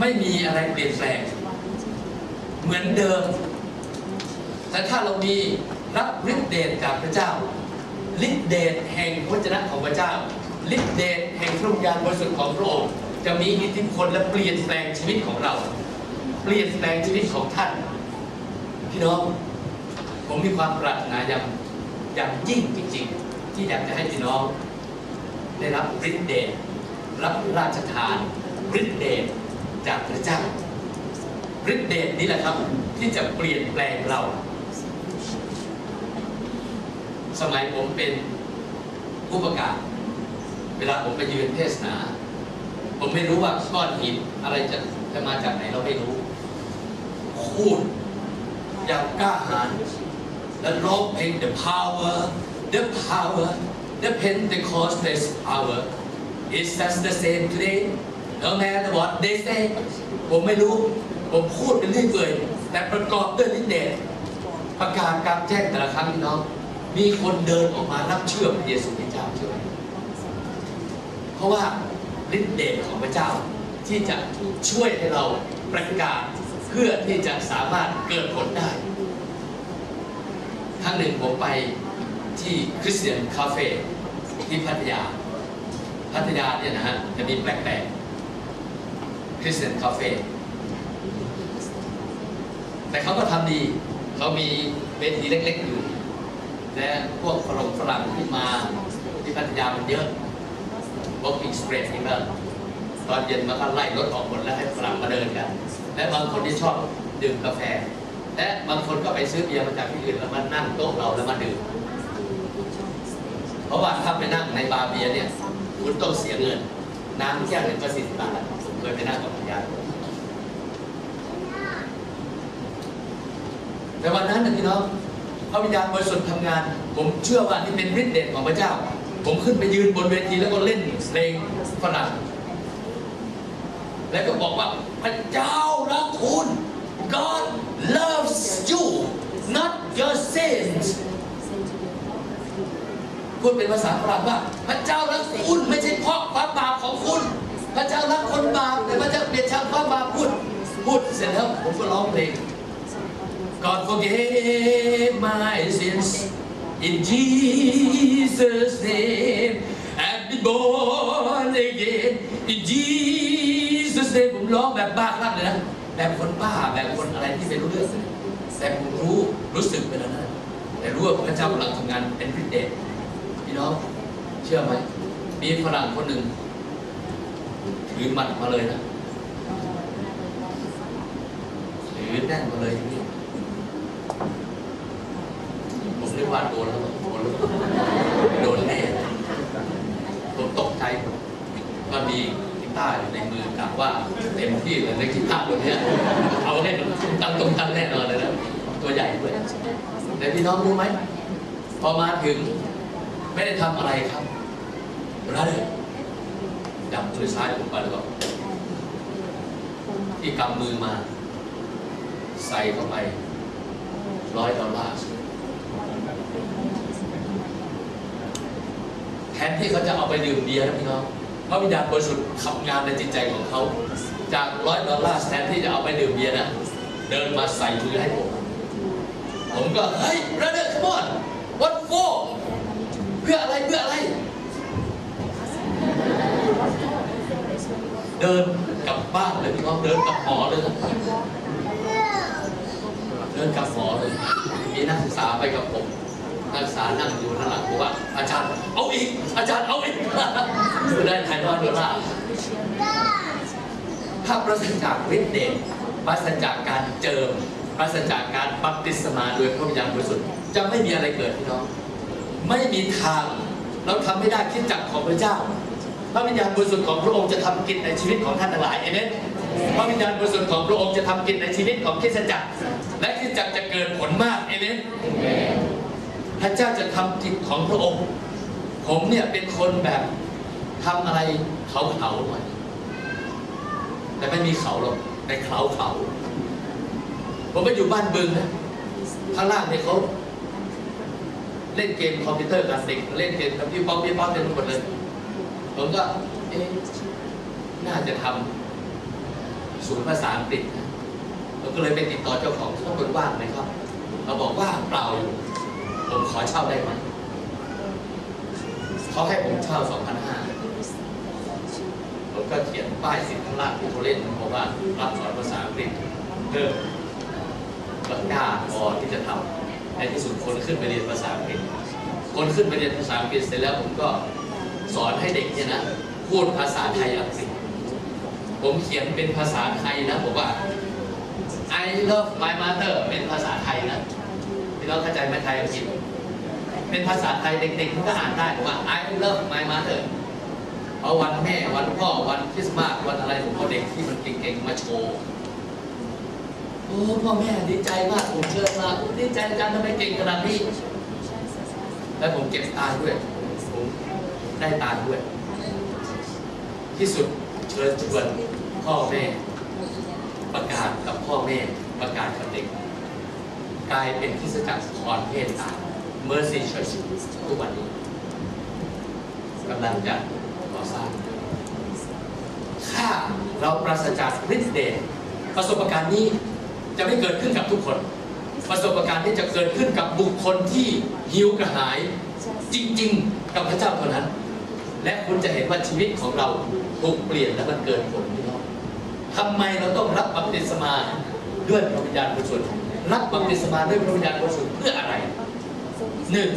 ไม่มีอะไรเปลี่ยนแปลง เหมือนเดิม แต่ถ้าเรามีรับฤทธิเดชจากพระเจ้าฤทธิเดชแห่งพระเจ้าของพระเจ้าฤทธิเดชแห่งพระวิญญาณบริสุทธิ์ของพระองค์จะมีอิทธิพลและเปลี่ยนแปลงชีวิตของเรา เปลี่ยนแปลงชีวิตของท่านพี่น้องผมมีความปรารถนาอย่างอย่างยิ่งจริง ๆ ที่อยากจะให้พี่น้อง ได้รับฤทธิเดชรับราชทานฤทธิเดช จากพระเจ้าฤทธิเดชนี้แหละครับ ที่จะเปลี่ยนแปลงเรา สมัยผมเป็นผู้ประกาศ เวลาผมไปยืนเทศนา ผมไม่รู้ว่าก้อนหินอะไรจะจะมาจากไหนเราไม่รู้พูดอย่างกล้าหาญและร้องเพลง the power the power the Pentecostal power is just the same today no matter what they say ผมไม่รู้ ผมพูดเป็นเรื่อยเปื่อยแต่ประกอบด้วยฤทธิ์เดชประกาศการแจ้งแต่ละครั้งพี่น้อง มีคนเดินออกมารับเชื่อพระเยซูคริสต์เจ้าเชื่อเพราะว่าฤทธิ์เดชของพระเจ้าที่จะช่วยให้เราประกาศเพื่อที่จะสามารถเกิดผลได้ครั้งหนึ่งผมไปที่คริสเตียนคาเฟ่ที่พัทยา พัทยาเนี่ยนะฮะจะมีแปลกๆ คริสเตียนคาเฟ่แต่เขาก็ทำดี เขามีเวทีเล็กๆอยู่ และพวกฝรั่งฝรั่งที่มาที่พัทยามันเยอะ walking street นี่ก็ตอนเย็นมันก็ไล่รถออกหมดแล้วให้ฝรั่งมาเดินกัน และบางคนที่ชอบดื่มกาแฟ และบางคนก็ไปซื้อเบียร์มาจากที่อื่นแล้วมานั่งโต๊ะเราแล้วมาดื่ม เพราะว่าถ้าไปนั่งในบาร์เบียร์เนี่ยคุณต้องเสียเงิน น้ำแก้วหนึ่งก็สิบบาท เคยไปนั่งกับภรรยาแต่วันนั้นนะพี่น้องพระวิญญาณบริสุทธิ์ทำงาน ผมเชื่อว่านี่เป็นฤทธิ์เดชของพระเจ้า ผมขึ้นไปยืนบนเวทีแล้วก็เล่นเพลงฝรั่งแล้วก็บอกว่าพระเจ้ารักคุณ God loves you not your sins พูดเป็นภาษาฝรั่งว่า พระเจ้ารักคุณไม่ใช่เพราะความบาปของคุณ พระเจ้ารักคนบาปแต่พระเจ้าเปลี่ยนชางความบาปพูดพูดเสร็จแล้วผมก็ร้องเพลง God forgave my sins in Jesus name and be born again in Jesus name ผมร้องแบบบ้าคลั่งเลยนะแบบคนบ้าแบบคนอะไรที่ไม่รู้เรื่องแต่ผมรู้รู้สึกไปแล้วนะแต่รู้ว่าพระเจ้ากำลังทำงานเป็นฤทธิ์เดชพี่น้องเชื่อไหมมีฝรั่งคนหนึ่ง ถือมัดมาเลยนะถือแน่นมาเลยอย่นี้ผมนึกว่าโดนแล้วโดนแล้วโดนแน่ผมตกใจก็มีกีตาร์อยู่ในมือกะว่าเต็มที่เลยในกีตาร์ตัวเนี้ยเอาให้มันตุ้มตั้งตุ้มตั้งแน่นอนเลยนะตัวใหญ่ด้วยแต่พี่น้องรู้ไหมพอมาถึง ไม่ได้ทำอะไรครับรัเลย จับมือซ้ายผมไปแล้วก็ที่กำมือมา ใส่เข้าไปร้อยดอลลาร์แทนที่เขาจะเอาไปดื่มเบียร์นะพี่น้องพระวิญญาณบริสุทธิ์ทำงานในจิตใจของเขา จากร้อยดอลลาร์แทนที่จะเอาไปดื่มเบียร์นะเดินมาใส่มือให้ผมผมก็เฮ้ย brother come on what for เพื่ออะไรเพื่ออะไร เดินกลับบ้านเลยพี่น้องเดินกลับหอเลยนะเดินกลับหอเลย มีนักศึกษาไปกับผม นักศึกษานั่งอยู่ข้างหลังบอกว่า อาจารย์เอาอีก อาจารย์เอาอีกได้ไทยร้อยดอลลาร์ถ้าปราศจากฤทธิ์เดชปราศจากการเจิมปราศจากการบัพติศมาโดยพระวิญญาณบริสุทธิ์จะไม่มีอะไรเกิดพี่น้อง ไม่มีทาง เราทำไม่ได้คิดจักของพระเจ้า พระวิญญาณบริสุทธิ์ของพระองค์จะทำกิจในชีวิตของท่านทั้งหลายเอเมนพระวิญญาณบริสุทธิ์ของพระองค์จะทำกิจในชีวิตของคริสตจักร และคริสตจักรจะเกิดผลมากเอเมนพระเจ้าจะทำกิจของพระองค์ ผมเนี่ยเป็นคนแบบทำอะไรเขาเขาหน่อยแต่ไม่มีเขาหรอกแต่เขาเขาผมไปอยู่บ้านบึงนะข้างล่างเนี่ยเขาเล่นเกมคอมพิวเตอร์กันเด็กเล่นเกมกับพี่ป๊อปพี่ป๊อปเต็มหมดเลย ผมก็เอ๊ะน่าจะทำศูนย์ภาษาอังกฤษนะเราก็เลยไปติดต่อเจ้าของที่เขาเป็นว่างไหมครับเราบอกว่าเปล่าอยู่ผมขอเช่าได้ไหมเขาให้ผมเช่า2,500ผมก็เขียนป้ายสิทธิ์ข้างล่างที่เขาเล่นบอกว่ารับสอนภาษาอังกฤษเพิ่มก็กล้าพอที่จะทำในที่สุดคนขึ้นไปเรียนภาษาอังกฤษคนขึ้นไปเรียนภาษาอังกฤษเสร็จแล้วผมก็ สอนให้เด็กเนี่ยนะพูดภาษาไทยอังกฤษผมเขียนเป็นภาษาไทยนะบอกว่า I love my mother เป็นภาษาไทยนะพี่น้องเข้าใจไหมไทยอังกฤษเป็นภาษาไทยเด็กๆมันก็อ่านได้บอกว่า I love my mother เอาวันแม่วันพ่อวันคริสต์มาสวันอะไรผมเอาเด็กที่มันเก่งๆมาโชว์โอ้พ่อแม่ดีใจมากผมเชิญมาดีใจจังทำไมเก่งขนาดนี้ แล้วผมเก็บตาด้วย ได้ตาด้วย ที่สุดเชิญชวนพ่อแม่ ประกาศกับพ่อแม่ประกาศกับเด็กกลายเป็นคริสจักรคอนเพศตา Mercy Church ทุกวันนี้กำลังจะก่อสร้างถ้าเราปราศจากฤทธิ์เดชประสบการณ์นี้จะไม่เกิดขึ้นกับทุกคน ประสบการณ์ที่จะเกิดขึ้นกับบุคคลที่หิวกระหาย จริง ๆ กับพระเจ้าเท่านั้น และคุณจะเห็นว่าชีวิตของเราถูกเปลี่ยนและมันเกิดผลพี่น้องทำไมเราต้องรับบัพติศมาด้วยพระวิญญาณบริสุทธิ์รับบัพติศมาด้วยพระวิญญาณบริสุทธิ์เพื่ออะไรหนึ่ง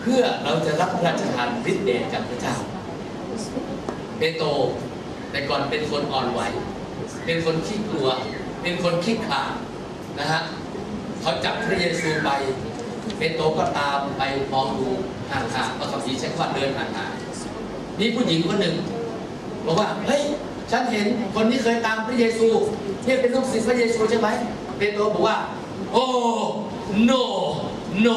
เพื่อเราจะรับพระราชทานฤทธิ์เดชจากพระเจ้าเปโตรแต่ก่อนเป็นคนอ่อนไหว เป็นคนขี้กลัว เป็นคนขี้ขลาดนะฮะเขาจับพระเยซูไปเปโตรก็ตามไปมองดูห่างๆพระคัมภีร์ใช้คำว่าเดินห่างๆ นี่ผู้หญิงคนหนึ่ง บอกว่า เฮ้ย ฉันเห็นคนที่เคยตามพระเยซูเนี่ยเป็นลูกศิษย์พระเยซูใช่ไหมเปโตรบอกว่า โอ้ no no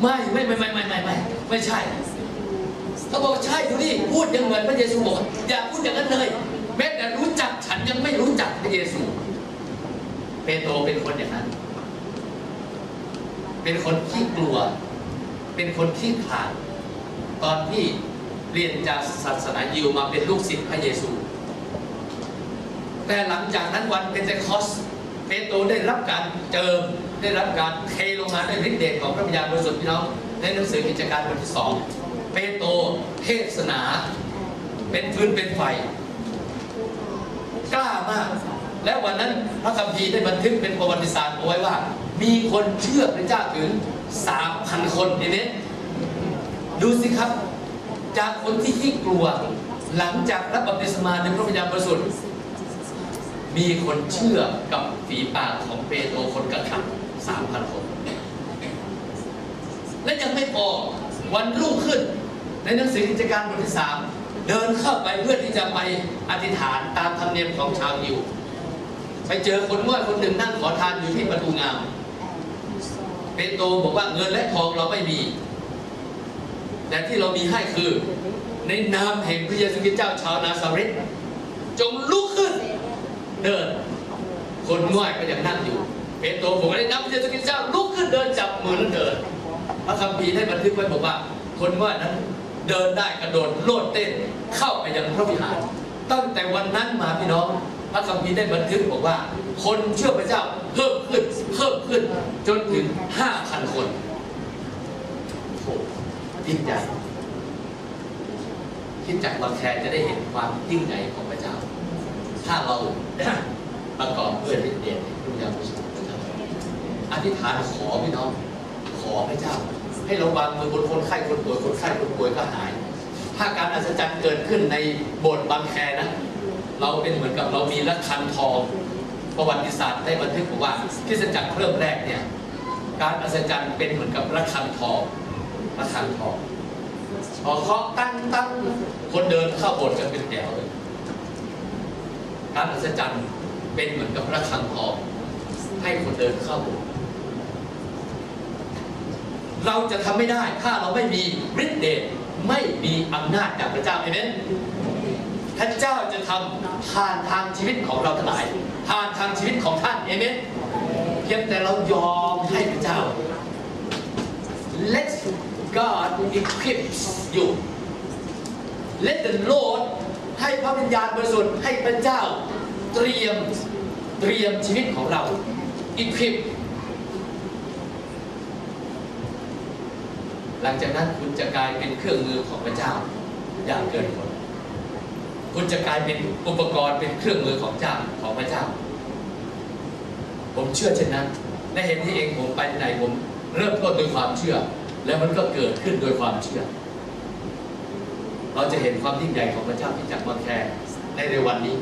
ไม่ไม่ไม่ไม่ไม่ไม่ไม่ไม่ใช่เขาบอกใช่ดูดิพูดยังเหมือนพระเยซูบอกอย่าพูดอย่างนั้นเลยแม้แต่รู้จักฉันยังไม่รู้จักพระเยซู เปโตรเป็นคนอย่างนั้น เป็นคนขี้กลัว เป็นคนขี้ขลาดตอนที่ เรียนจากศาสนายิวมาเป็นลูกศิษย์พระเยซู แต่หลังจากนั้นวันเป็นเตคอสเปโตรได้รับการเจิมได้รับการเทลงมาด้วยฤทธิ์เดชของพระวิญญาณบริสุทธิ์พี่น้องในหนังสือกิจการบทที่สองเปโตรเทศนา เป็นฟืนเป็นไฟกล้ามาก และวันนั้นพระคัมภีร์ได้บันทึกเป็นประวัติศาสตร์เอาไว้ว่า มีคนเชื่อพระเจ้าถึง3,000คนเห็นไหมดูสิครับ จากคนที่ขี้กลัว หลังจากรับบัพติศมาในพระวิญญาณบริสุทธิ์มีคนเชื่อกับฝีปากของเปโตรคนกระทำสามพันคน และยังไม่พอวันรุ่งขึ้น ในหนังสือกิจการบทที่สามเดินเข้าไปเพื่อที่จะไปอธิษฐานตามธรรมเนียมของชาวยิวไปเจอคนง่อยคนหนึ่งนั่งขอทานอยู่ที่ประตูงาม เปโตรบอกว่าเงินและทองเราไม่มี แต่ที่เรามีให้คือ ในนามแห่งพระเยซูคริสต์เจ้าชาวนาซาเรตจงลุกขึ้น เดิน คนง่อยก็ยังนั่งอยู่เปโตรบอกว่าในนามพระเยซูคริสต์เจ้าลุกขึ้นเดินจับมือแล้วเดินพระคัมภีร์ได้บันทึกไว้บอกว่า คนง่อยนั้นเดินได้กระโดดโลดเต้นเข้าไปยังพระวิหารตั้งแต่วันนั้นมาพี่น้องพระคัมภีร์ได้บันทึกบอกว่า คนเชื่อพระเจ้าเพิ่มขึ้นเพิ่มขึ้นจนถึงห้าพันคน ยิ่งใหญ่คิดจากบางแคจะได้เห็นความยิ่งใหญ่ของพระเจ้า ถ้าเราประกอบด้วยฤทธิ์เดชแห่งพระวิญญาณบริสุทธิ์พระเจ้าอธิษฐานขอพี่น้อง ขอพระเจ้า ให้เราวางมือบนคนไข้คนป่วยคนไข้คนป่วยก็หาย ถ้าการอัศจรรย์เกิดขึ้นในโบสถ์บางแคนะ เราเป็นเหมือนกับเรามีระฆังทอง ประวัติศาสตร์ได้บันทึกบอกว่าคริสจักรเริ่มแรกเนี่ย การอัศจรรย์เป็นเหมือนกับระฆังทอง ระฆังทองพอเคาะตั้งตั้งคนเดินเข้าโบสถ์กันเป็นแถวเลยการอัศจรรย์เป็นเหมือนกับระฆังทองให้คนเดินเข้าโบสถ์เราจะทำไม่ได้ถ้าเราไม่มีฤทธิ์เดชไม่มีอำนาจจากพระเจ้าเอเมนพระเจ้าจะทำผ่านทางชีวิตของเราทั้งหลายผ่านทางชีวิตของท่านเอเมนเพียงแต่เรายอมให้พระเจ้า Let God equips you Let the Lord ให้พระวิญญาณบริสุทธิ์ให้พระเจ้าเตรียมเตรียมชีวิตของเราอีควิปหลังจากนั้นคุณจะกลายเป็นเครื่องมือของพระเจ้าอย่างเกินผลคุณจะกลายเป็นอุปกรณ์เป็นเครื่องมือของเจ้าของพระเจ้า ผมเชื่อเช่นนั้นและเห็นที่เองผมไปไหนผมเริ่มต้นด้วยความเชื่อ แล้วมันก็เกิดขึ้นโดยความเชื่อ เราจะเห็นความยิ่งใหญ่ของพระเจ้าที่จักมาแคร์ในเร็ววันนี้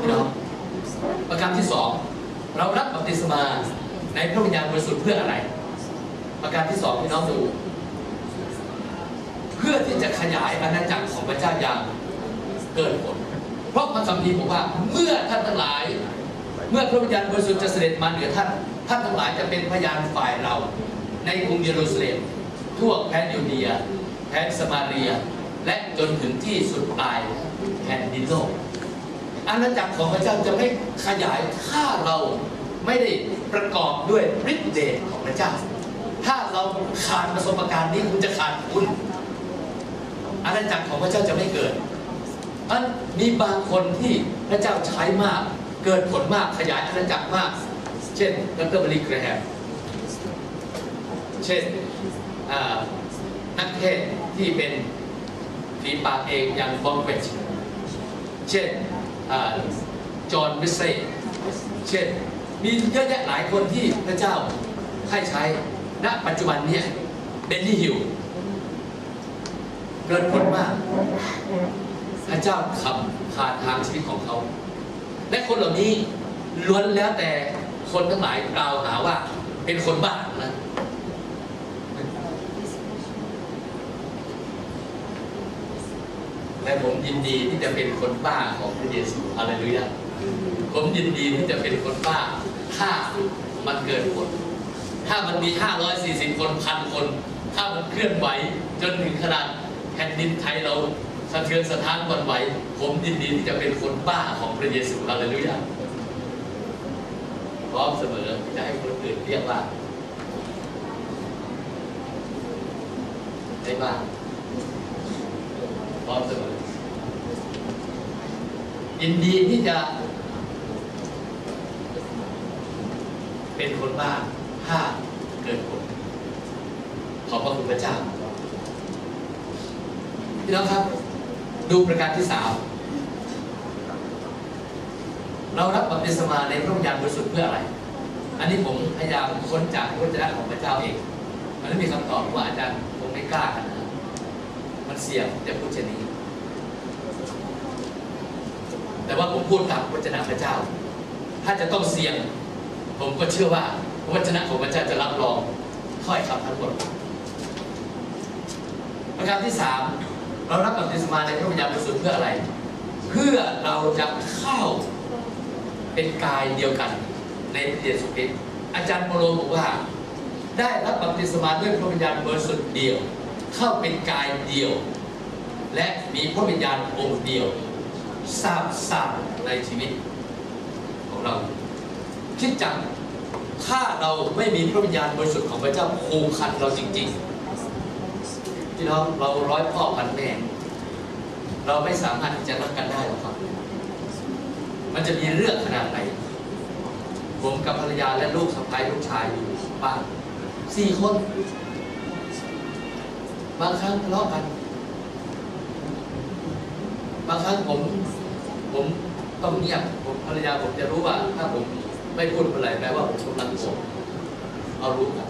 พี่น้องประการที่สองเรารับบัพติศมาในพระวิญญาณบริสุทธิ์เพื่ออะไร ประการที่สองพี่น้องดู เพื่อที่จะขยายอาณาจักรของพระเจ้าอย่างเกิดผล เพราะพระคัมภีร์บอกว่าเมื่อท่านทั้งหลาย เมื่อพระวิญญาณบริสุทธิ์จะเสด็จมาเหนือท่าน ท่านทั้งหลายจะเป็นพยานฝ่ายเรา ในกรุงเยรูซาเล็มทั่วแคว้นยูเดียแคว้นสมาเรีย และจนถึงที่สุดปลายแผ่นดินโลกอาณาจักรของพระเจ้าจะไม่ขยายถ้าเราไม่ได้ประกอบด้วยฤทธิ์เดชของพระเจ้า ถ้าเราขาดประสบการณ์นี้คุณจะขาดคุณอาณาจักรของพระเจ้าจะไม่เกิดมันมีบางคนที่พระเจ้าใช้มาก เกิดผลมากขยายอาณาจักรมาก เช่นดรบริกแกรแฮม เช่นนักเทศที่เป็นฝีปากเอกอย่างบองเวชเช่นจอห์นวิเซ่เช่น มีเยอะแยะหลายคนที่พระเจ้าให้ใช้ณปัจจุบันเนี่ยเบนนี่ฮิวเกิดผลมาก พระเจ้าทำผ่านทางชีวิตของเขา และคนเหล่านี้ล้วนแล้วแต่คนทั้งหลายกล่าวหาว่าเป็นคนบ้านะ และผมยินดีที่จะเป็นคนบ้าของพระเยซูอะไรหรือยังผมยินดีที่จะเป็นคนบ้าถ้ามันเกิดผล ถ้ามันมี 540 คนพันคน ถ้ามันเคลื่อนไหวจนถึงขนาดแผ่นดินไทยเราสะเทือนสะท้านวันไหว ผมยินดีที่จะเป็นคนบ้าของพระเยซูฮาเลลูยาพร้อมเสมอที่จะให้คนอื่นเรียกว่าได้บ้าพร้อมเสมอ ยินดีที่จะ เป็นคนบ้าถ้าเกิดผลขอบพระคุณพระเจ้าพี่น้องครับ ดูประการที่สามเรารับบัพติศมาในพระวิญญาณบริสุทธิ์เพื่ออะไร อันนี้ผมพยายามค้นจากพระวจนะของพระเจ้าเองมันไม่มีคำตอบว่าอาจารย์คงไม่กล้ากันนะมันเสี่ยงจะพูดเช่นนี้ แต่ว่าผมพูดตามพระวจนะพระเจ้า ถ้าจะต้องเสี่ยง ผมก็เชื่อว่าพระวจนะของพระเจ้าจะรับรองถ้อยคำทั้งหมดประการที่สามเรารับบัพติศมาในพระวิญญาณบริสุทธิ์เพื่ออะไร เพื่อเราจะเข้าเป็นกายเดียวกันในพระเยซูคริสต์อาจารย์โมโลบอกว่า ได้รับบัพติศมาด้วยพระวิญญาณบริสุทธิ์เดียว เข้าเป็นกายเดียว และมีพระวิญญาณองค์เดียว ทราบทราบในชีวิตของเรา คิดจังถ้าเราไม่มีพระวิญญาณบริสุทธิ์ของพระเจ้าผูกพันเราจริงๆพี่น้องเราร้อยพ่อพันแม่เราไม่สามารถที่จะรักกันได้หรอกครับ มันจะมีเรื่องขนาดไหน ผมกับภรรยาและลูกสะใภ้ลูกชายอยู่บ้านสี่คน บางครั้งทะเลาะกัน บางครั้งผม ผมต้องเงียบผมภรรยาผมจะรู้ว่า ถ้าผมไม่พูดอะไรแปลว่าผมกำลังโกรธเอารู้กัน